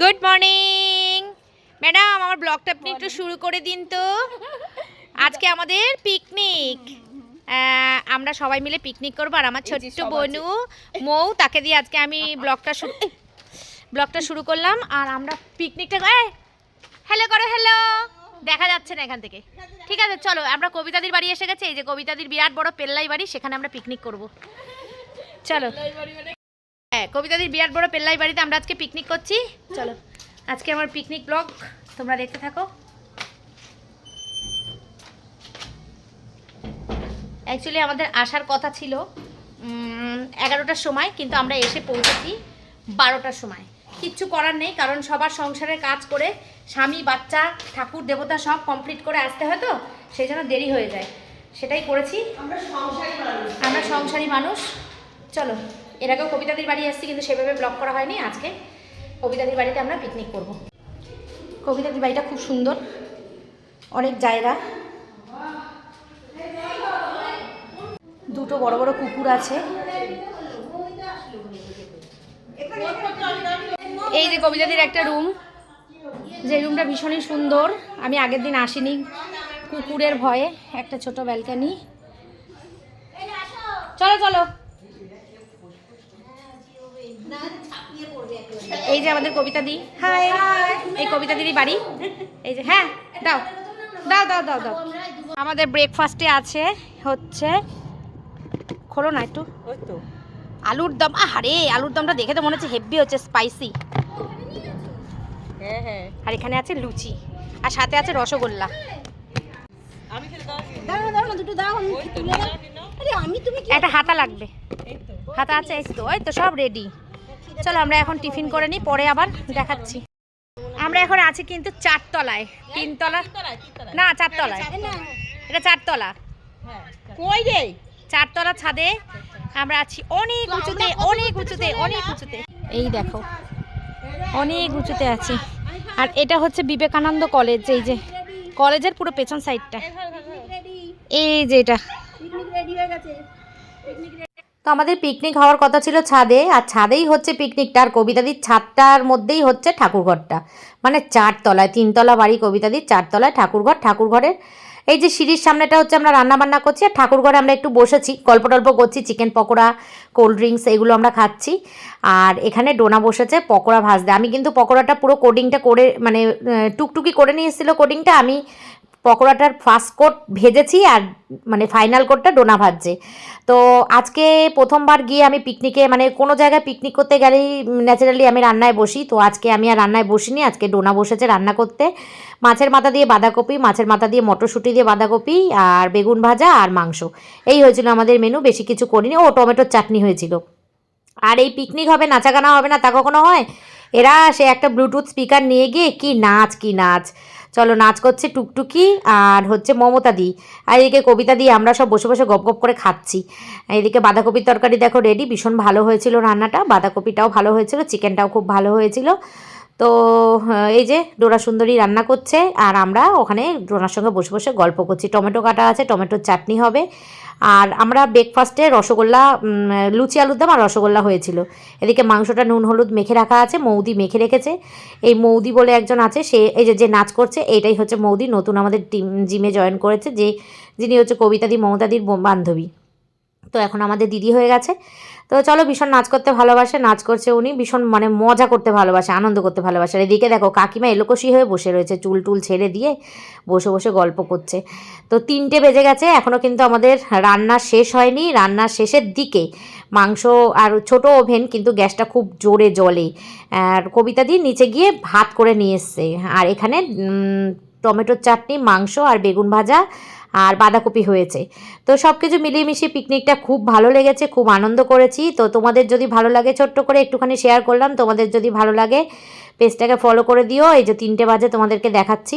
Good morning madam আমার ব্লগটা আপনি একটু শুরু করে দিন তো। আজকে আমাদের পিকনিক আমরা সবাই মিলে পিকনিক করব আর আমার ছোট্ট বনু মৌ তাকে দিয়ে আজকে আমি ব্লগটা শুরু ব্লগটা শুরু করলাম আর আমরা পিকনিকটা হ্যালো করো হ্যালো দেখা যাচ্ছে না এখান থেকে। ঠিক আছে চলো আমরা কবিতাদির বাড়ি এসে গেছি। এই যে কবিতাদির বিরাট বড় পেল্লাই বাড়ি সেখানে আমরা পিকনিক করব। চলো। হ্যাঁ কবিতাদির বিরাট বড় পেল্লাই বাড়িতে আমরা আজকে পিকনিক করছি। চলো, আজকে আমার পিকনিক ব্লগ তোমরা দেখতে থাকো। অ্যাকচুয়ালি আমাদের আসার কথা ছিল এগারোটার সময়, কিন্তু আমরা এসে পৌঁছেছি বারোটার সময়। কিচ্ছু করার নেই, কারণ সবার সংসারের কাজ করে স্বামী, বাচ্চা, ঠাকুর, দেবতা সব কমপ্লিট করে আসতে হয় তো, সেই জন্য দেরি হয়ে যায়। সেটাই করেছি। আমরা সংসারী মানুষ। চলো। এর আগেও কবিতাদির বাড়ি আসছি, কিন্তু সেভাবে ব্লগ করা হয়নি। আজকে কবিতাদের বাড়িতে আমরা পিকনিক করব। কবিতাদের বাড়িটা খুব সুন্দর, অনেক জায়গা। দুটো বড় বড় কুকুর আছে। এই যে কবিতাদের একটা রুম যে রুমটা ভীষণই সুন্দর। আমি আগের দিন আসিনি কুকুরের ভয়ে, একটা ছোট ব্যালকানি চলো চলো। এই যে আমাদের কবিতা দি। হাই এই কবিতা দিদি বাড়ি। এই যে হ্যাঁ দাও। দাও দাও দাও দাও। আমাদের ব্রেকফাস্টে আছে হচ্ছে খোলো না একটু। আলুর দম আরে আলুর দমটা দেখে তো মনে হচ্ছে হেভি হচ্ছে স্পাইসি হ্যাঁ হ্যাঁ। আর এখানে আছে লুচি। আর সাথে আছে রসগোল্লা। আমি দাও। না দুটো দাও। আরে তুমি একটা হাতা লাগবে। হাতা আছে এই তো ওই তো সব রেডি চলো আমরা এখন টিফিন করে নিই পরে আবার দেখাচ্ছি। আমরা এখন আছি কিন্তু চারতলায়। তিনতলা। না চারতলায়। এটা চারতলা। কই রে? চারতলা ছাদে আমরা আছি অনেক উঁচুতে অনেক উঁচুতে অনেক উঁচুতে। এই দেখো অনেক উঁচুতে আছি। আর এটা হচ্ছে বিবেকানন্দ কলেজ এই যে কলেজের পুরো পেছন সাইডটা এই যে এটা। তো আমাদের পিকনিক হওয়ার কথা ছিল ছাদে, আর ছাদেই হচ্ছে পিকনিকটা আর কবিতাদির ছাদটার মধ্যেই হচ্ছে ঠাকুরঘরটা। মানে চারতলায়, তিনতলা বাড়ি, কবিতাদির চারতলায় ঠাকুরঘর, ঠাকুরঘরের এই যে সিঁড়ির সামনেটা হচ্ছে আমরা রান্না বান্না করছি, আর ঠাকুরঘরে আমরা একটু বসেছি, গল্প টল্প করছি, চিকেন পকোড়া, কোল্ড ড্রিঙ্কস এগুলো আমরা খাচ্ছি। আর এখানে ডোনা বসেছে পকোড়া ভাজতে। আমি কিন্তু পকোড়াটা পুরো কোডিংটা করে মানে টুকটুকি করে নিয়ে এসেছিল কোডিংটা আমি পকোড়াটার ফার্স্ট কোট ভেজেছি আর মানে ফাইনাল কোটটা ডোনা ভাজছে। তো আজকে প্রথমবার গিয়ে আমি পিকনিকে মানে কোনো জায়গায় পিকনিক করতে গেলেই ন্যাচারালি আমি রান্নায় বসি। তো আজকে আমি আর রান্নায় বসিনি, আজকে ডোনা বসেছে রান্না করতে। মাছের মাথা দিয়ে বাঁধাকপি, মাছের মাথা দিয়ে মটরশুঁটি দিয়ে বাঁধাকপি আর বেগুন ভাজা আর মাংস। এই হয়েছিল আমাদের মেনু বেশি কিছু করিনি। ও টমেটোর চাটনি হয়েছিল। আর এই পিকনিক হবে নাচা গানা হবে না তা কখনো হয়? এরা সে একটা ব্লুটুথ স্পিকার নিয়ে গিয়ে কি নাচ কি নাচ। চলো নাচ করছে টুকটুকি আর হচ্ছে মমতা দি আর এদিকে কবিতা দিয়ে আমরা সব বসে বসে গপ গপ করে খাচ্ছি। এদিকে বাঁধাকপির তরকারি দেখো রেডি ভীষণ ভালো হয়েছিল রান্নাটা। বাঁধাকপিটাও ভালো হয়েছিল চিকেনটাও খুব ভালো হয়েছিল। তো এই যে ডোরা সুন্দরী রান্না করছে, আর আমরা ওখানে ডোনার সঙ্গে বসে বসে গল্প করছি। টমেটো কাটা আছে, টমেটোর চাটনি হবে। আর আমরা ব্রেকফাস্টে রসগোল্লা লুচি আলুর দাম আর রসগোল্লা হয়েছিল। এদিকে মাংসটা নুন, হলুদ মেখে রাখা আছে, মৌদি মেখে রেখেছে। এই মৌদি বলে একজন আছে, সে এই যে যে নাচ করছে, এইটাই হচ্ছে মৌদি। নতুন আমাদের টিম জিমে জয়েন করেছে, যে, যিনি হচ্ছে কবিতাদি, মমতাদির বান্ধবী। তো এখন আমাদের দিদি হয়ে গেছে। তো চলো ভীষণ নাচ করতে ভালোবাসে, নাচ করছে উনি। ভীষণ মানে মজা করতে ভালোবাসে, আনন্দ করতে ভালোবাসে। আর এদিকে দেখো, কাকিমা এলোকসি হয়ে বসে রয়েছে, চুল টুল ছেড়ে দিয়ে বসে বসে গল্প করছে। তো তিনটে বেজে গেছে এখনও কিন্তু আমাদের রান্না শেষ হয়নি। রান্নার শেষের দিকে মাংস আর ছোট ওভেন, কিন্তু গ্যাসটা খুব জোরে জ্বলে। আর কবিতা দিয়ে নিচে গিয়ে ভাত করে নিয়ে এসছে। আর এখানে টমেটোর চাটনি, মাংস আর বেগুন ভাজা আর বাঁধাকপি হয়েছে। তো সব কিছু মিলিয়ে মিশিয়ে পিকনিকটা খুব ভালো লেগেছে, খুব আনন্দ করেছি। তো তোমাদের যদি ভালো লাগে ছোট্ট করে একটুখানি শেয়ার করলাম, তোমাদের যদি ভালো লাগে পেজটাকে ফলো করে দিও। এই যে তিনটে বাজে তোমাদেরকে দেখাচ্ছি।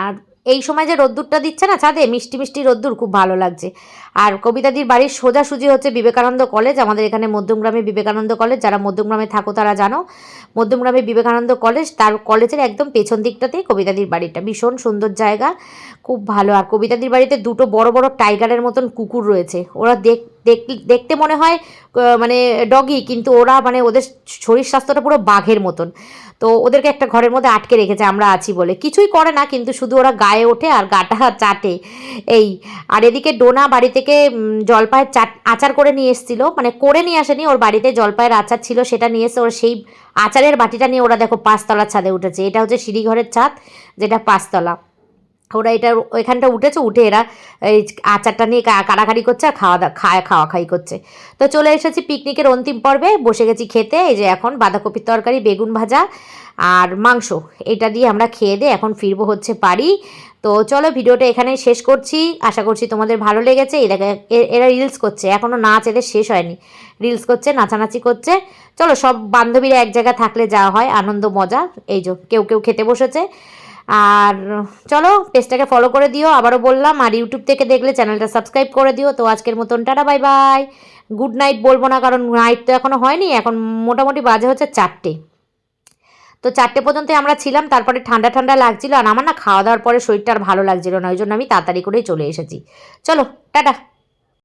আর এই সময় যে রোদ্দুরটা দিচ্ছে না ছাদে, মিষ্টি মিষ্টি রোদ্দুর খুব ভালো লাগছে। আর কবিতাদির বাড়ির সোজাসুজি হচ্ছে বিবেকানন্দ কলেজ, আমাদের এখানে মধ্যমগ্রামে বিবেকানন্দ কলেজ, যারা মধ্যমগ্রামে থাকো তারা জানো, মধ্যমগ্রামে বিবেকানন্দ কলেজ, তার কলেজের একদম পেছন দিকটাতেই কবিতাদির বাড়িটা। ভীষণ সুন্দর জায়গা, খুব ভালো। আর কবিতাদির বাড়িতে দুটো বড় বড় টাইগারের মতন কুকুর রয়েছে, ওরা দেখ দেখ- দেখতে মনে হয় মানে ডগি কিন্তু ওরা মানে ওদের শরীর স্বাস্থ্যটা পুরো বাঘের মতন। তো ওদেরকে একটা ঘরের মধ্যে আটকে রেখেছে আমরা আছি বলে। কিছুই করে না কিন্তু শুধু ওরা গায়ে ওঠে আর গাটা চাটে। এই আর এদিকে ডোনা বাড়ি থেকে উম, জলপাইয়ের চাট আচার করে নিয়ে এসেছিল। মানে করে নিয়ে আসেনি ওর বাড়িতে জলপাইয়ের আচার ছিল সেটা নিয়ে এসে ওর সেই আচারের বাটিটা নিয়ে ওরা দেখো পাঁচতলার ছাদে উঠেছে। এটা হচ্ছে সিঁড়িঘরের ছাদ যেটা পাঁচতলা। ওরা এটা ওইখানটা উঠেছে, উঠে এরা এই আচারটা নিয়ে কাড়াকাড়ি করছে আর খাওয়া দাওয়া খায়, খাওয়া খাই করছে। তো চলে এসেছি পিকনিকের অন্তিম পর্বে, বসে গেছি খেতে, এই যে এখন বাঁধাকপির তরকারি, বেগুন ভাজা আর মাংস। এটা দিয়ে আমরা খেয়ে দিয়ে এখন ফিরবো হচ্ছে পারি তো চলো ভিডিওটা এখানেই শেষ করছি। আশা করছি তোমাদের ভালো লেগেছে। এই দেখে, এ- এরা রিলস করছে। এখনও নাচ এদের শেষ হয়নি। রিলস করছে, নাচানাচি করছে। চলো সব বান্ধবীরা এক জায়গায় থাকলে যাওয়া হয়, আনন্দ, মজা। এই যে, কেউ কেউ খেতে বসেছে। আর চলো পেজটাকে ফলো করে দিও, আবারও বললাম, আর ইউটিউব থেকে দেখলে চ্যানেলটা সাবস্ক্রাইব করে দিও। তো আজকের মতন tata bye bye good night বলব না, কারণ নাইট তো এখনও হয়নি, এখন মোটামুটি বাজে হচ্ছে চারটে। তো চারটে পর্যন্ত আমরা ছিলাম, তারপরে ঠান্ডা ঠান্ডা লাগছিল, আর আমার না খাওয়া দাওয়ার পরে শরীরটা আর ভালো লাগছিল না, ওই জন্য আমি তাড়াতাড়ি করেই চলে এসেছি। চলো, টাটা।